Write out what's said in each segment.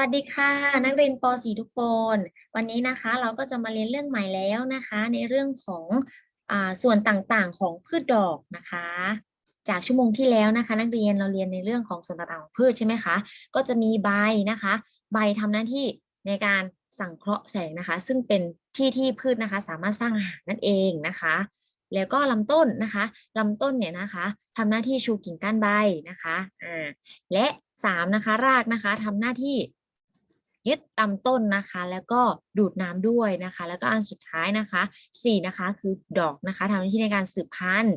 วัสดีค่ะนักเรียนป .4 ทุกคน วันนี้นะคะเราก็จะมาเรียนเรื่องใหม่แล้วนะคะ ในเรื่องของอส่วนต่างๆของพืชดอกนะคะ จากชั่วโมงที่แล้วนะคะ นักเรียนเราเรียนในเรื่องของส่วนต่างๆของพืชใช่ไหมคะก็จะมีใบนะคะ ใบทำหน้าที่ในการสังเคราะห์แสงนะคะ ซึ่งเป็นที่ที่พืชนะคะ สามารถสร้างอาหารนั่นเองนะคะ แล้วก็ลำต้นนะคะลำต้นเนี่ยนะคะทำหน้าที่ชูกิ่งก้านใบนะคะอ่าและสามนะคะรากนะคะทำหน้าที่ ยึดลำต้นนะคะ แล้วก็ดูดน้ำด้วยนะคะ แล้วก็อันสุดท้ายนะคะสี่นะคะคือดอกนะคะทำหน้าที่ในการสืบพันธุ์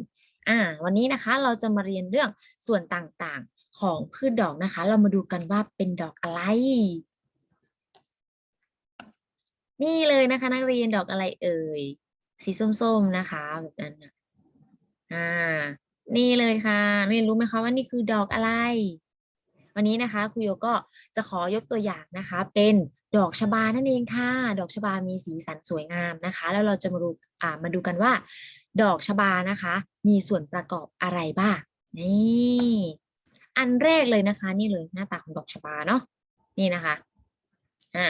อ่าวันนี้นะคะเราจะมาเรียนเรื่องส่วนต่างๆของพืชดอกนะคะ เรามาดูกันว่าเป็นดอกอะไร นี่เลยนะคะ นักเรียนดอกอะไรเอ่ยสีส้มๆนะคะแบบนั้นอ่านี่เลยค่ะนักเรียนรู้ไหมคะว่านี่คือดอกอะไร วันนี้นะคะครูโยก็จะขอยกตัวอย่างนะคะ เป็นดอกชบานั่นเองค่ะ ดอกชบามีสีสันสวยงามนะคะ แล้วเราจะมาดูอ่ามาดูกันว่า ดอกชบานะคะ มีส่วนประกอบอะไรบ้างนี่อันแรกเลยนะคะ นี่เลยหน้าตาของดอกชบาเนาะนี่นะคะอ่า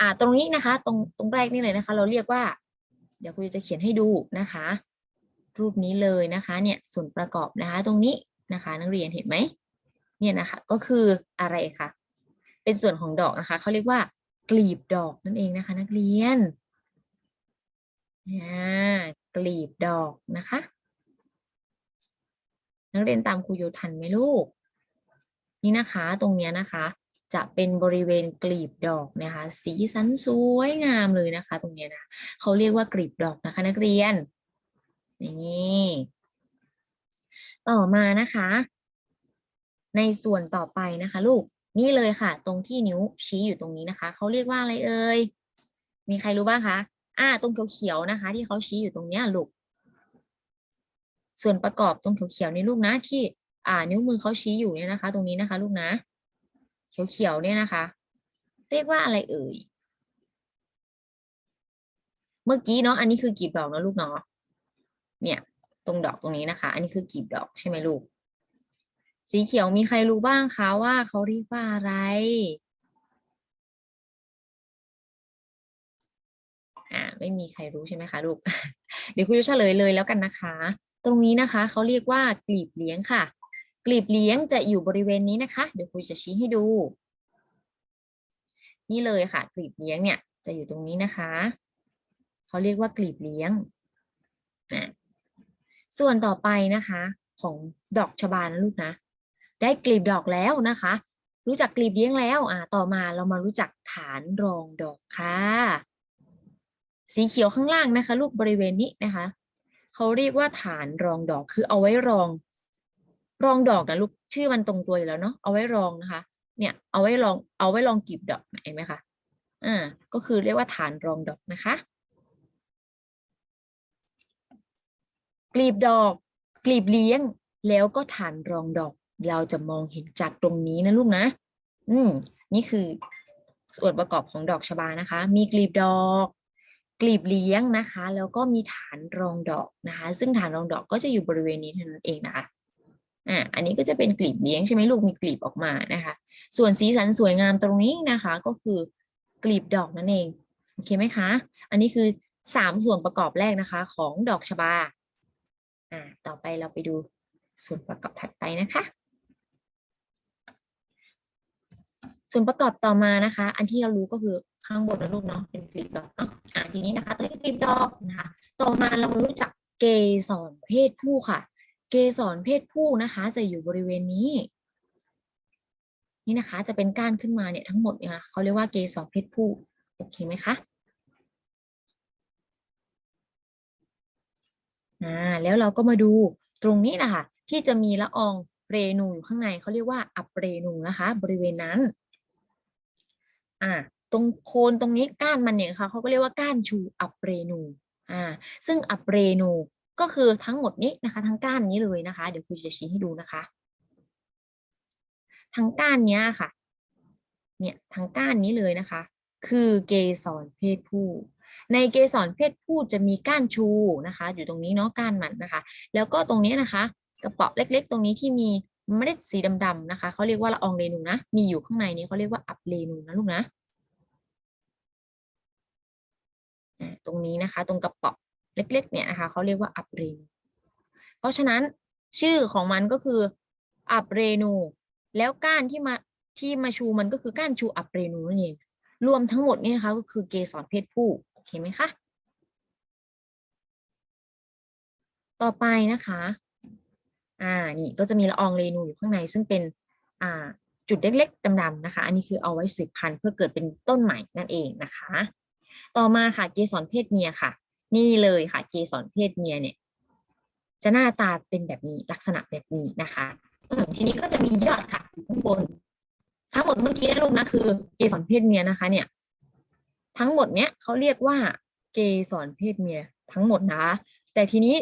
อ่าตรงนี้นะคะ ตรงตรงแรกนี่เลยนะคะ เราเรียกว่า เดี๋ยวครูจะเขียนให้ดูนะคะ รูปนี้เลยนะคะ เนี่ยส่วนประกอบนะคะ ตรงนี้นะคะ นักเรียนเห็นไหม เนี่ยนะคะก็คืออะไรคะเป็นส่วนของดอกนะคะเขาเรียกว่ากลีบดอกนั่นเองนะคะ นักเรียนกลีบดอกนะคะ นักเรียนตามครูโยทันไหมลูก นี่นะคะตรงเนี้ยนะคะ จะเป็นบริเวณกลีบดอกนะคะ สีสันสวยงามเลยนะคะ ตรงเนี้ยนะเขาเรียกว่ากลีบดอกนะคะ นักเรียนนี่ต่อมานะคะ ในส่วนต่อไปนะคะ ลูกนี่เลยค่ะ ตรงที่นิ้วชี้อยู่ตรงนี้นะคะเขาเรียกว่าอะไรเอ่ยมีใครรู้บ้างคะอ่า ตรงเขียวๆนะคะ ที่เขาชี้อยู่ตรงเนี้ยลูกส่วนประกอบตรงเขียวๆนี่ลูกนะที่ อ่า นิ้วมือเขาชี้อยู่เนี่ยนะคะ ตรงนี้นะคะ ลูกนะ เขียวๆเนี่ยนะคะ เรียกว่าอะไรเอ่ยเมื่อกี้เนาะอันนี้คือกลีบดอกนะลูกเนาะเนี่ย ตรงดอกตรงนี้นะคะ อันนี้คือกลีบดอกใช่ไหมลูก สีเขียวมีใครรู้บ้างคะว่าเขาเรียกว่าอะไรอ่าไม่มีใครรู้ใช่ไหมคะลูก เดี๋ยวครูจะเฉลยเลยแล้วกันนะคะ ตรงนี้นะคะเขาเรียกว่ากลีบเลี้ยงค่ะ กลีบเลี้ยงจะอยู่บริเวณนี้นะคะ เดี๋ยวครูจะชี้ให้ดู นี่เลยค่ะ กลีบเลี้ยงเนี่ยจะอยู่ตรงนี้นะคะเขาเรียกว่ากลีบเลี้ยงนะส่วนต่อไปนะคะ ของดอกชบานะลูกนะ ได้กลีบดอกแล้วนะคะ รู้จักกลีบเลี้ยงแล้วอ่าต่อมาเรามารู้จักฐานรองดอกค่ะ สีเขียวข้างล่างนะคะ ลูกบริเวณนี้นะคะเขาเรียกว่าฐานรองดอกคือเอาไว้รอง รองดอกนะลูกชื่อมันตรงตัวอยู่แล้วเนาะเอาไว้รองนะคะ เนี่ยเอาไว้รองเอาไว้รองกลีบดอกเห็นไหมคะอ่าก็คือเรียกว่าฐานรองดอกนะคะกลีบดอกกลีบเลี้ยงแล้วก็ฐานรองดอก เราจะมองเห็นจากตรงนี้นะลูกนะ อืม นี่คือส่วนประกอบของดอกชบานะคะ มีกลีบดอก กลีบเลี้ยงนะคะ แล้วก็มีฐานรองดอกนะคะ ซึ่งฐานรองดอกก็จะอยู่บริเวณนี้เท่านั้นเองนะคะอ่าอันนี้ก็จะเป็นกลีบเลี้ยงใช่ไหมลูกมีกลีบออกมานะคะ ส่วนสีสันสวยงามตรงนี้นะคะ ก็คือกลีบดอกนั่นเองโอเคไหมคะ อันนี้คือสามส่วนประกอบแรกนะคะ ของดอกชบาอ่าต่อไปเราไปดูส่วนประกอบถัดไปนะคะ ส่วนประกอบต่อมานะคะ อันที่เรารู้ก็คือข้างบนนะลูกเนาะเป็นกลีบดอกเนาะอ่าทีนี้นะคะตัวนี้กลีบดอกนะคะต่อมาเรามารู้จักเกสรเพศผู้ค่ะ เกสรเพศผู้นะคะ จะอยู่บริเวณนี้ นี่นะคะจะเป็นก้านขึ้นมาเนี่ยทั้งหมดเนี่ยค่ะเขาเรียกว่าเกสรเพศผู้โอเคไหมคะอ่าแล้วเราก็มาดูตรงนี้นะคะที่จะมีละอองเรนูอยู่ข้างในเขาเรียกว่าอัปเรนูนะคะ บริเวณนั้น อ่าตรงโคนตรงนี้ก้านมันเนี่ยค่ะเขาก็เรียกว่าก้านชูอัปเรนูอ่าซึ่งอัปเรนูก็คือทั้งหมดนี้นะคะทั้งก้านนี้เลยนะคะ เดี๋ยวครูจะชี้ให้ดูนะคะ ทั้งก้านเนี้ยค่ะเนี่ยทั้งก้านนี้เลยนะคะ คือเกสรเพศผู้ ในเกสรเพศผู้จะมีก้านชูนะคะ อยู่ตรงนี้เนาะก้านมันนะคะ แล้วก็ตรงนี้นะคะ กระเป๋อเล็ก ๆ ตรงนี้ที่มี ไม่ได้สีดำๆนะคะเขาเรียกว่าละอองเรนูนะ มีอยู่ข้างในนี้เขาเรียกว่าอับเรนูนะลูกนะตรงนี้นะคะ ตรงกระป๋อเล็ก ๆ เนี่ยนะคะเขาเรียกว่าอับเรนู เพราะฉะนั้นชื่อของมันก็คืออับเรนู แล้วก้านที่มาที่มาชูมันก็คือก้านชูอับเรนูนั่นเองรวมทั้งหมดนี่นะคะก็คือเกสรเพศผู้โอเคไหมคะต่อไปนะคะ อ่านี่ก็จะมีละอองเรนูอยู่ข้างในซึ่งเป็นอ่าจุดเล็กๆดำๆนะคะ อันนี้คือเอาไว้สืบพันธุ์เพื่อเกิดเป็นต้นใหม่นั่นเองนะคะ ต่อมาค่ะเกสรเพศเมียค่ะ นี่เลยค่ะเกสรเพศเมียเนี่ย จะหน้าตาเป็นแบบนี้ลักษณะแบบนี้นะคะทีนี้ก็จะมียอดค่ะอยู่ข้างบน ทั้งหมดเมื่อกี้นะลูกนะคือเกสรเพศเมียนะคะ เนี่ย ทั้งหมดเนี้ยเขาเรียกว่าเกสรเพศเมียทั้งหมดนะคะแต่ทีนี้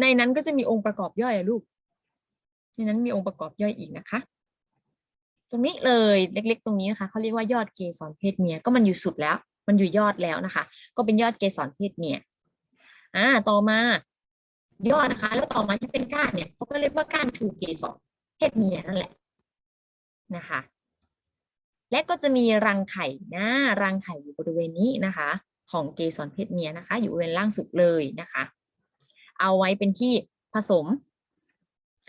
ในนั้นก็จะมีองค์ประกอบย่อยอะลูก ในนั้นมีองค์ประกอบย่อยอีกนะคะ ตรงนี้เลยเล็ก ๆ ตรงนี้นะคะเขาเรียกว่ายอดเกสรเพศเมียก็มันอยู่สุดแล้ว มันอยู่ยอดแล้วนะคะ ก็เป็นยอดเกสรเพศเมียอ่าต่อมายอดนะคะ แล้วต่อมาที่เป็นก้านเนี่ยเขาก็เรียกว่าก้านชูเกสรเพศเมียนั่นแหละนะคะ และก็จะมีรังไข่นะรังไข่อยู่บริเวณนี้นะคะ ของเกสรเพศเมียนะคะ อยู่บริเวณล่างสุดเลยนะคะ เอาไว้เป็นที่ผสม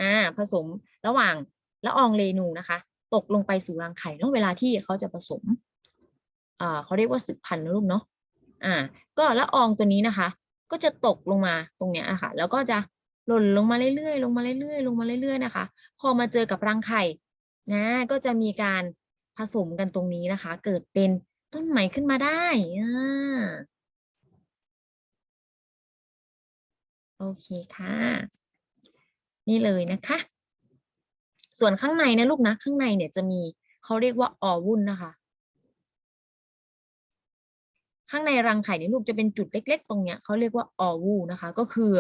อ่าผสมระหว่างละอองเรนูนะคะ ตกลงไปสู่รังไข่แล้วเวลาที่เขาจะผสมอ่าเขาเรียกว่าสืบพันธุ์นะลูกเนาะอ่า ก็ละอองตัวนี้นะคะ ก็จะตกลงมาตรงเนี้ยนะคะแล้วก็จะหล่นลงมาเรื่อยๆ ลงมาเรื่อยๆ ลงมาเรื่อยๆ นะคะ พอมาเจอกับรังไข่ นะ ก็จะมีการผสมกันตรงนี้นะคะ เกิดเป็นต้นใหม่ขึ้นมาได้อ่าโอเคค่ะ นี่เลยนะคะ ส่วนข้างในนะลูกนะข้างในเนี่ยจะมีเขาเรียกว่าออวุ้นนะคะ ข้างในรังไข่เนี่ลูกจะเป็นจุดเล็ก ๆ ตรงเนี้ยเขาเรียกว่าออวูนะคะ ก็คือ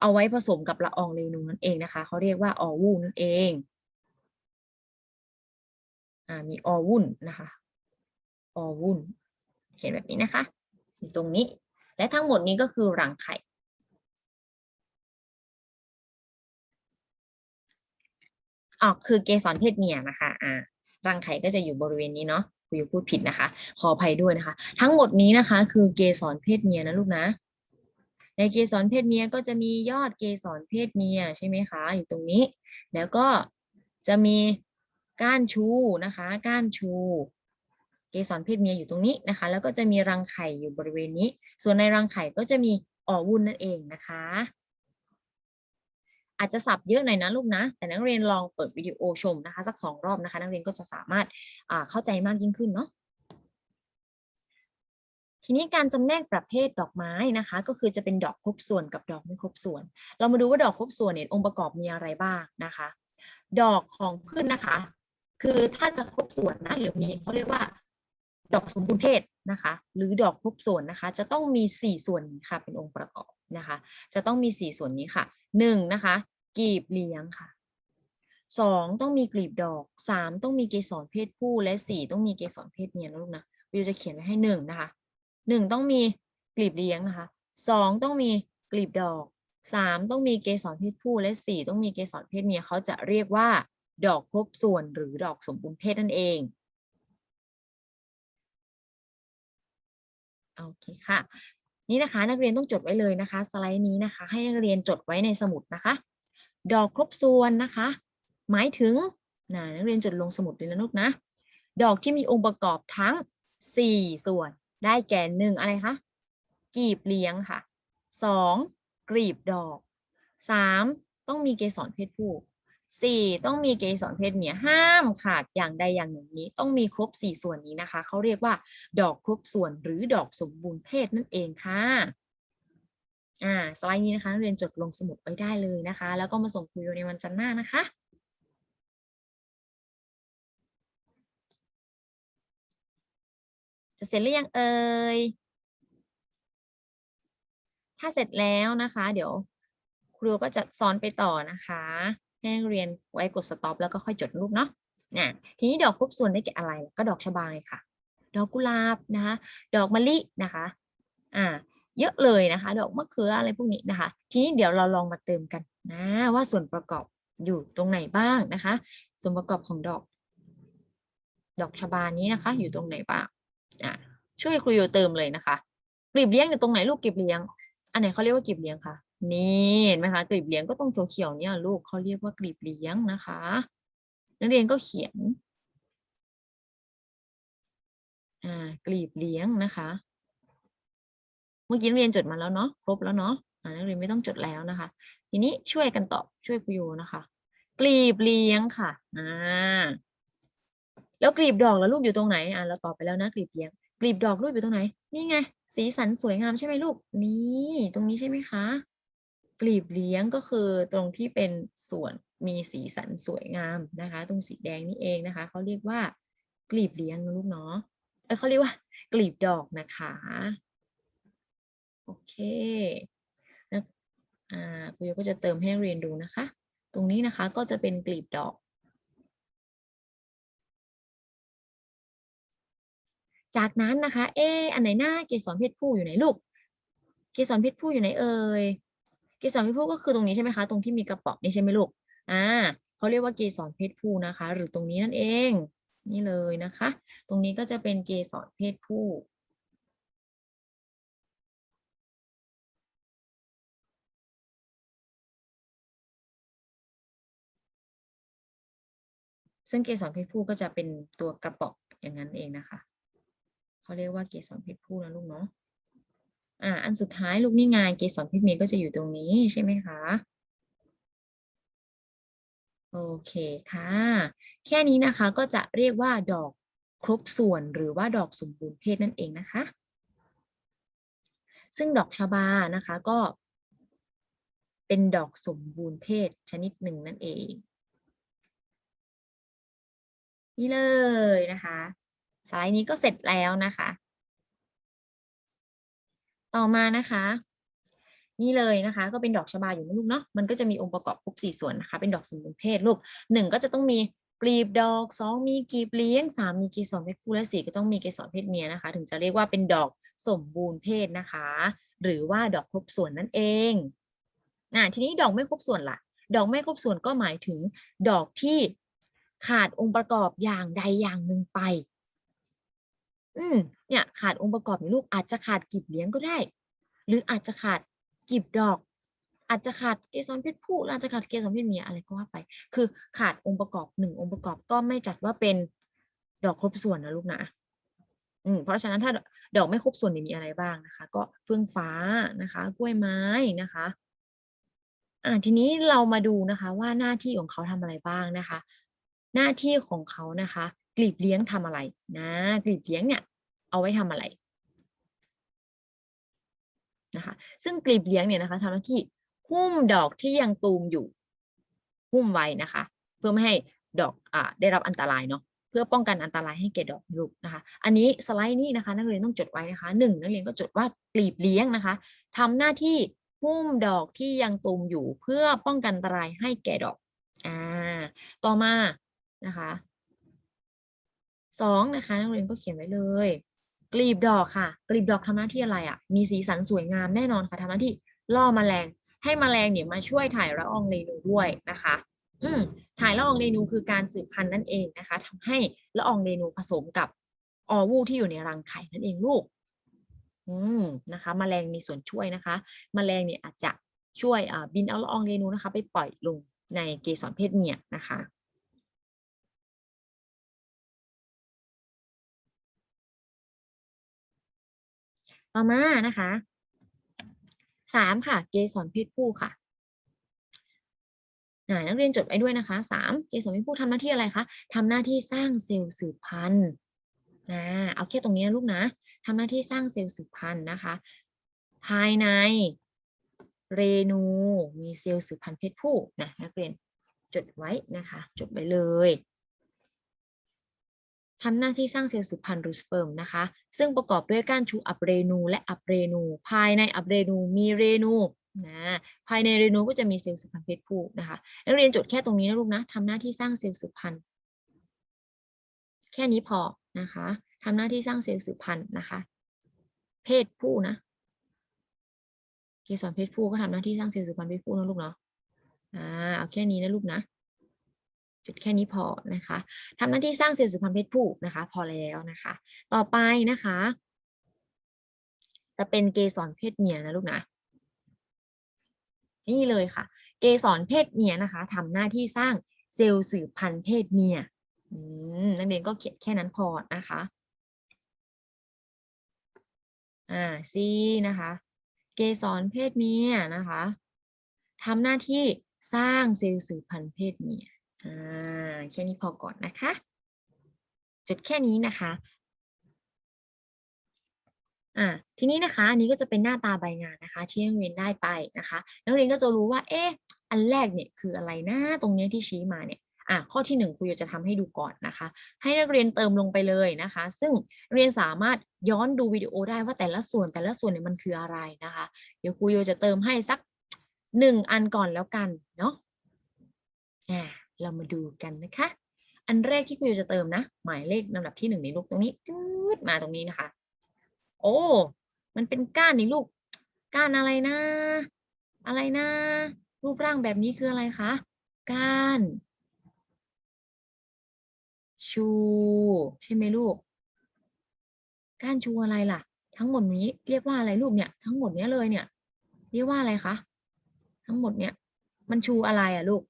เอาไว้ผสมกับละอองเรนูนั่นเองนะคะเขาเรียกว่าออวูนั่นเองอ่ามีออวุ้นนะคะออวุ้นเขียนแบบนี้นะคะอยู่ตรงนี้ และทั้งหมดนี้ก็คือรังไข่ ออกคือเกสรเพศเมียนะคะอ่ารังไข่ก็จะอยู่บริเวณนี้เนาะคุยพูดผิดนะคะ ขออภัยด้วยนะคะ ทั้งหมดนี้นะคะ คือเกสรเพศเมียนะลูกนะ ในเกสรเพศเมียก็จะมียอดเกสรเพศเมียใช่ไหมคะ อยู่ตรงนี้ แล้วก็จะมีก้านชูนะคะ ก้านชูเกสรเพศเมียอยู่ตรงนี้นะคะ แล้วก็จะมีรังไข่อยู่บริเวณนี้ ส่วนในรังไข่ก็จะมีอ่อวุ้นนั่นเองนะคะ อาจจะสับเยอะหน่อยนะลูกนะ แต่นักเรียนลองเปิดวิดีโอชมนะคะ สักสองรอบนะคะ นักเรียนก็จะสามารถเข้าใจมากยิ่งขึ้นเนาะทีนี้การจำแนกประเภทดอกไม้นะคะ ก็คือจะเป็นดอกครบส่วนกับดอกไม่ครบส่วน เรามาดูว่าดอกครบส่วนเนี่ยองค์ประกอบมีอะไรบ้างนะคะ ดอกของพืชนนะคะ คือถ้าจะครบส่วนนะหรือมีเขาเรียกว่า ดอกสมบูรณ์เพศนะคะ หรือดอกครบส่วนนะคะ จะต้องมี 4 ส่วนค่ะเป็นองค์ประกอบนะคะ จะต้องมี 4 ส่วนนี้ค่ะ1นะคะ กลีบเลี้ยงค่ะ2ต้องมีกลีบดอก3ต้องมีเกสรเพศผู้และ4ต้องมีเกสรเพศเมียนะลูกนะวิวจะเขียนไว้ให้1นะคะ1ต้องมีกลีบเลี้ยงนะคะ2ต้องมีกลีบดอก3ต้องมีเกสรเพศผู้และ4ต้องมีเกสรเพศเมียเขาจะเรียกว่า ดอกครบส่วนหรือดอกสมบูรณ์เพศนั่นเองโอเคค่ะ นี่นะคะนักเรียนต้องจดไว้เลยนะคะ สไลด์นี้นะคะ ให้นักเรียนจดไว้ในสมุดนะคะ ดอกครบส่วนนะคะ หมายถึงนะนักเรียนจดลงสมุดเลยนะลูกนะ ดอกที่มีองค์ประกอบทั้ง 4 ส่วน ได้แก่หนึ่งอะไรคะกลีบเลี้ยงค่ะ 2. กลีบดอก 3. ต้องมีเกสรเพศผู้สี่ต้องมีเกสรเพศเมียห้ามขาดอย่างใดอย่างหนึ่งนี้ ต้องมีครบสี่ส่วนนี้นะคะ เขาเรียกว่า ดอกครบส่วนหรือดอกสมบูรณ์เพศนั่นเองค่ะ อ่าสไลด์นี้นะคะนักเรียนจดลงสมุดไว้ได้เลยนะคะ แล้วก็มาส่งครูโยในวันจันทร์หน้านะคะจะเสร็จหรือยังเอ่ย ถ้าเสร็จแล้วนะคะ เดี๋ยวครูก็จะสอนไปต่อนะคะ ให้นักเรียนไว้กด stop แล้วก็ค่อยจดรูปเนาะนะทีนี้ดอกครบส่วนได้แก่อะไร ก็ดอกชบาเลยค่ะ ดอกกุหลาบนะคะ ดอกมะลินะคะ อ่า เยอะเลยนะคะ ดอกมะเขืออะไรพวกนี้นะคะ ทีนี้เดี๋ยวเราลองมาเติมกันนะว่าส่วนประกอบอยู่ตรงไหนบ้างนะคะ ส่วนประกอบของดอก ดอกชบานี้นะคะ อยู่ตรงไหนบ้างอะช่วยครูโยเติมเลยนะคะกลีบเลี้ยงอยู่ตรงไหนลูกกลีบเลี้ยง อันไหนเขาเรียกว่ากลีบเลี้ยงคะนี่เห็นไหมคะกลีบเลี้ยงก็ตรงเขียวๆเนี่ยลูกเขาเรียกว่ากลีบเลี้ยงนะคะนักเรียนก็เขียนอ่ากลีบเลี้ยงนะคะ มื่อกี้นักเรียนจดมาแล้วเนาะครบแล้วเนาะนักเรียนไม่ต้องจดแล้วนะคะ ทีนี้ช่วยกันตอบช่วยครูโยนะคะ กลีบเลี้ยงค่ะอ่าแล้วกลีบดอกแล้วรูปอยู่ตรงไหนอ่าเราตอบไปแล้วนะกลีบเลี้ยงกลีบดอกรูปอยู่ตรงไหน นี่ไง สีสันสวยงามใช่ไหมลูก นี่ตรงนี้ใช่ไหมคะ กลีบเลี้ยงก็คือตรงที่เป็นส่วนมีสีสันสวยงามนะคะ ตรงสีแดงนี่เองนะคะเขาเรียกว่า กลีบเลี้ยงนะลูกเนาะเอ้ยเขาเรียกว่า กลีบดอกนะคะ โอเคนะอ่าครูโยก็จะเติมให้เรียนดูนะคะ ตรงนี้นะคะก็จะเป็นกลีบดอก จากนั้นนะคะ เออันไหนหน้าเกสรเพศผู้อยู่ไหนลูก เกสรเพศผู้อยู่ไหนเอ่ย เกสรเพศผู้ก็คือตรงนี้ใช่ไหมคะ ตรงที่มีกระป๋องนี่ใช่ไหมลูก อ่าเขาเรียกว่าเกสรเพศผู้นะคะ หรือตรงนี้นั่นเอง นี่เลยนะคะ ตรงนี้ก็จะเป็นเกสรเพศผู้ ซึ่งเกสรเพศผู้ก็จะเป็นตัวกระป๋องอย่างนั้นเองนะคะเขาเรียกว่าเกสรเพศผู้นะลูกเนาะอ่าอันสุดท้ายลูกนี่ไงเกสรเพศเมียก็จะอยู่ตรงนี้ใช่ไหมคะโอเคค่ะ แค่นี้นะคะก็จะเรียกว่าดอกครบส่วนหรือว่าดอกสมบูรณ์เพศนั่นเองนะคะ ซึ่งดอกชบานะคะก็เป็นดอกสมบูรณ์เพศชนิดหนึ่งนั่นเอง นี่เลยนะคะสไลด์นี้ก็เสร็จแล้วนะคะ ต่อมานะคะ นี่เลยนะคะ ก็เป็นดอกชบาอยู่นะลูกเนาะมันก็จะมีองค์ประกอบครบสี่ส่วนนะคะ เป็นดอกสมบูรณ์เพศลูกหนึ่งก็จะต้องมีกลีบดอกสองมีกลีบเลี้ยงสามมีเกสรเพศผู้และสี่ก็ต้องมีเกสรเพศเมียนะคะ ถึงจะเรียกว่าเป็นดอกสมบูรณ์เพศนะคะ หรือว่าดอกครบส่วนนั่นเองอ่าทีนี้ดอกไม่ครบส่วนล่ะดอกไม่ครบส่วนก็หมายถึงดอกที่ ขาดองค์ประกอบอย่างใดอย่างหนึ่งไป อืมเนี่ยขาดองค์ประกอบในลูกอาจจะขาดกลีบเลี้ยงก็ได้ หรืออาจจะขาดกลีบดอก อาจจะขาดเกสรเพศผู้อาจจะขาดเกสรเพศเมียอะไรก็ว่าไป คือขาดองค์ประกอบหนึ่งองค์ประกอบก็ไม่จัดว่าเป็นดอกครบส่วนนะลูกนะอืมเพราะฉะนั้นถ้าดอกไม่ครบส่วนมีอะไรบ้างนะคะ ก็เฟื่องฟ้านะคะ กล้วยไม้นะคะอ่าทีนี้เรามาดูนะคะว่าหน้าที่ของเขาทำอะไรบ้างนะคะ หน้าที่ของเขานะคะ กลีบเลี้ยงทำอะไรนะกลีบเลี้ยงเนี่ยเอาไว้ทำอะไรนะคะซึ่งกลีบเลี้ยงเนี่ยนะคะทำหน้าที่หุ้มดอกที่ยังตูมอยู่ หุ้มไว้นะคะ เพื่อไม่ให้ดอกอ่าได้รับอันตรายเนาะเพื่อป้องกันอันตรายให้แก่ดอกลูกนะคะ อันนี้สไลด์นี้นะคะ นักเรียนต้องจดไว้นะคะหนึ่งนักเรียนก็จดว่ากลีบเลี้ยงนะคะทำหน้าที่หุ้มดอกที่ยังตูมอยู่ เพื่อป้องกันอันตรายให้แก่ดอกอ่าต่อมา นะคะสองนะคะนักเรียนก็เขียนไว้เลย กลีบดอกค่ะ กลีบดอกทำหน้าที่อะไรอะ มีสีสันสวยงามแน่นอนค่ะทำหน้าที่ล่อแมลง ให้แมลงเนี่ยมาช่วยถ่ายละอองเรนูด้วยนะคะ อืมถ่ายละอองเรนูคือการสืบพันธุ์นั่นเองนะคะทำให้ละอองเรนูผสมกับออวูที่อยู่ในรังไข่นั่นเองลูก อืมนะคะแมลงมีส่วนช่วยนะคะแมลงเนี่ยอาจจะช่วยอ่าบินเอาละอองเรนูนะคะ ไปปล่อยลงในเกสรเพศเมียนะคะ ต่อมานะคะสามค่ะ เกสรเพศผู้ค่ะนักเรียนจดไว้ด้วยนะคะสามเกสรเพศผู้ทำหน้าที่อะไรคะทำหน้าที่สร้างเซลล์สืบพันธุ์นะเอาแค่ตรงนี้นะลูกนะทำหน้าที่สร้างเซลล์สืบพันธุ์นะคะ ภายในเรนูมีเซลล์สืบพันธุ์เพศผู้นะนักเรียนจดไว้นะคะ จดไว้เลย ทำหน้าที่สร้างเซลล์สืบพันธุ์หรือสเปิร์มนะคะ ซึ่งประกอบด้วยก้านชูอับเรนู และอับเรนู ภายในอับเรนูมีเรนูนะภายในเรนูก็จะมีเซลล์สืบพันธุ์เพศผู้นะคะนักเรียนจดแค่ตรงนี้นะลูกนะทำหน้าที่สร้างเซลล์สืบพันธุ์แค่นี้พอนะคะทำหน้าที่สร้างเซลล์สืบพันธุ์นะคะ เพศผู้นะเกสรเพศผู้ก็ทำหน้าที่สร้างเซลล์สืบพันธุ์เพศผู้นะลูกเนาะอ่าเอาแค่นี้นะลูกนะ จุดแค่นี้พอนะคะทำหน้าที่สร้างเซลล์สืบพันธุ์เพศผู้นะคะ พอแล้วนะคะ ต่อไปนะคะ จะเป็นเกสรเพศเมียนะลูกนะนี่เลยค่ะ เกสรเพศเมียนะคะทำหน้าที่สร้างเซลล์สืบพันธุ์เพศเมียนักเรียนก็เขียนแค่นั้นพอนะคะอ่าซีนะคะ เกสรเพศเมียนะคะทำหน้าที่สร้างเซลล์สืบพันธุ์เพศเมีย อ่าแค่นี้พอก่อนนะคะ จุดแค่นี้นะคะอ่าทีนี้นะคะอันนี้ก็จะเป็นหน้าตาใบงานนะคะ ที่นักเรียนได้ไปนะคะนักเรียนก็จะรู้ว่า เอ๊ะอันแรกเนี่ยคืออะไรนะตรงเนี้ยที่ชี้มาเนี่ยอะข้อที่หนึ่งครูโยจะทำให้ดูก่อนนะคะ ให้นักเรียนเติมลงไปเลยนะคะ ซึ่งเรียนสามารถย้อนดูวิดีโอได้ว่าแต่ละส่วนแต่ละส่วนเนี่ยมันคืออะไรนะคะ เดี๋ยวครูโยจะเติมให้สักหนึ่งอันก่อนแล้วกันเนาะอ่า เรามาดูกันนะคะ อันแรกที่ครูโยจะเติมนะ หมายเลขลำดับที่หนึ่งในลูกตรงนี้ตืดมาตรงนี้นะคะ โอ้ มันเป็นก้านนี่ลูก ก้านอะไรนะ อะไรนะ รูปร่างแบบนี้คืออะไรคะ ก้าน ชู ใช่ไหมลูก ก้านชูอะไรล่ะ ทั้งหมดนี้เรียกว่าอะไรลูกเนี่ย ทั้งหมดเนี้ยเลยเนี่ย เรียกว่าอะไรคะ ทั้งหมดเนี่ย มันชูอะไรอะลูก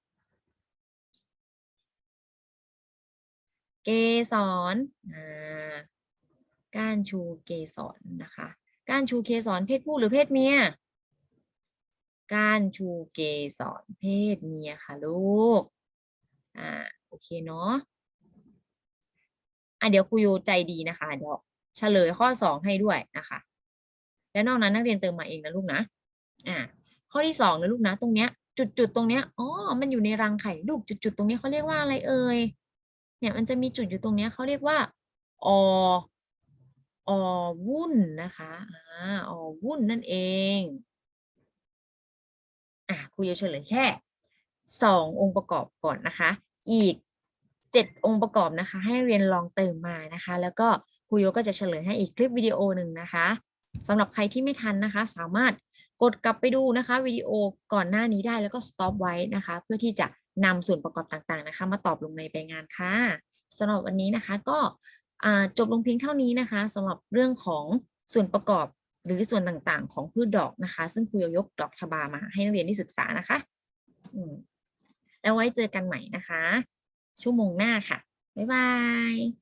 เกสรก้านชูเกสรนะคะ ก้านชูเกสรเพศผู้หรือเพศเมีย ก้านชูเกสรเพศเมียค่ะลูก อ่าโอเคเนาะ อะเดี๋ยวครูยูใจดีนะคะเดี๋ยวเฉลยข้อสองให้ด้วยนะคะ แล้วนอกนั้นนักเรียนเติมมาเองนะลูกนะ อ่าข้อที่สองนะลูกนะตรงเนี้ยจุดๆตรงเนี้ย อ๋อ มันอยู่ในรังไข่ลูกจุดจุดๆตรงนี้เขาเรียกว่าอะไรเอ่ย เนี่ยมันจะมีจุดอยู่ตรงเนี้ยเขาเรียกว่าออวุ่นนะคะอ่าอวุ่นนั่นเองอะครูจะเฉลยแค่สององค์ประกอบก่อนนะคะ อีกเจ็ดองค์ประกอบนะคะ ให้เรียนลองเติมมานะคะ แล้วก็ครูโยก็จะเฉลยให้อีกคลิปวิดีโอหนึ่งนะคะสำหรับใครที่ไม่ทันนะคะ สามารถกดกลับไปดูนะคะวิดีโอก่อนหน้านี้ได้แล้วก็สต็อปไว้นะคะ เพื่อที่จะ นำส่วนประกอบต่างๆนะคะ มาตอบลงในใบงานค่ะสำหรับวันนี้นะคะก็จบลงเพียงเท่านี้นะคะสำหรับเรื่องของส่วนประกอบหรือส่วนต่างๆ ของพืชดอกนะคะ ซึ่งครูยกดอกชบามาให้นักเรียนได้ศึกษานะคะแล้วไว้เจอกันใหม่นะคะ ชั่วโมงหน้าค่ะ บ๊ายบาย